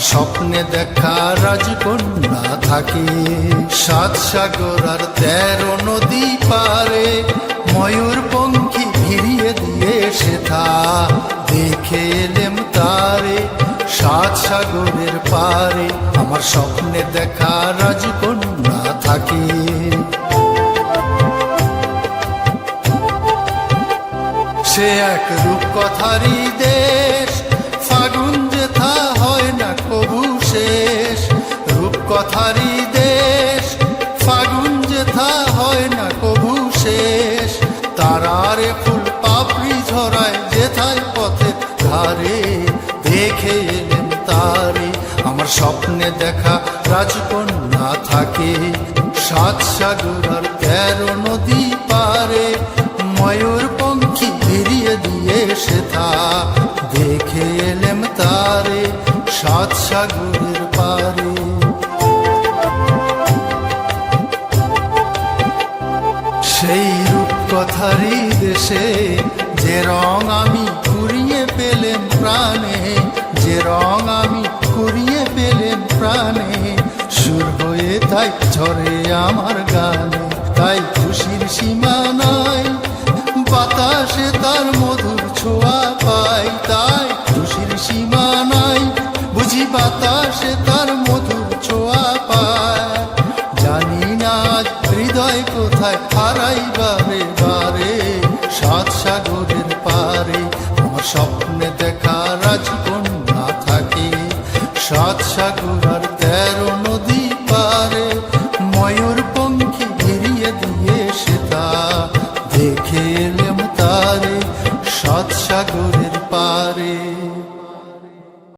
স্বপ্নে দেখা রাজকন্যা থাকে। সাত সাগর আর তেরো নদী পারে। ময়ূর পঙ্খী ভিড়িয়ে দিয়ে সেথা দেখে এলেম তারে। সাত সাগরের পারে আমার স্বপ্নে দেখা রাজকন্যা থাকে। সে এক রূপকথারই দেশ ধারে, দেখে এলেন তারে। আমার স্বপ্নে দেখা রাজকন্যা থাকে। সাত সাগর আর তেরো নদী পারে। ময়ূর পঙ্খী ফিরিয়ে দিয়ে সেথা দেখে এলেম তারে সাত সাগরের পারে। সেই রূপকথারই দেশে যে রং আমি প্রাণে, যে রং আমি করিয়ে পেলেম প্রাণে, সুর হয়ে তাই ঝরে আমার গানে, তাই খুশির সীমা নাই বাতাসে তার মধুর ছোঁয়া পাই, তাই খুশির সীমা নাই বুঝি বাতাসে তার মধুর ছোঁয়া পায় জানি না হৃদয় কোথায় হারাই বারে বারে, সাত সাগরের স্বপ্নে দেখা রাজকন্যা থাকে। সাত সাগর তেরো নদী পারে। ময়ূর পঙ্খী ঘিরিয়ে দিয়ে সে তা দেখে নেম তারে। সাত সাগরের পারে।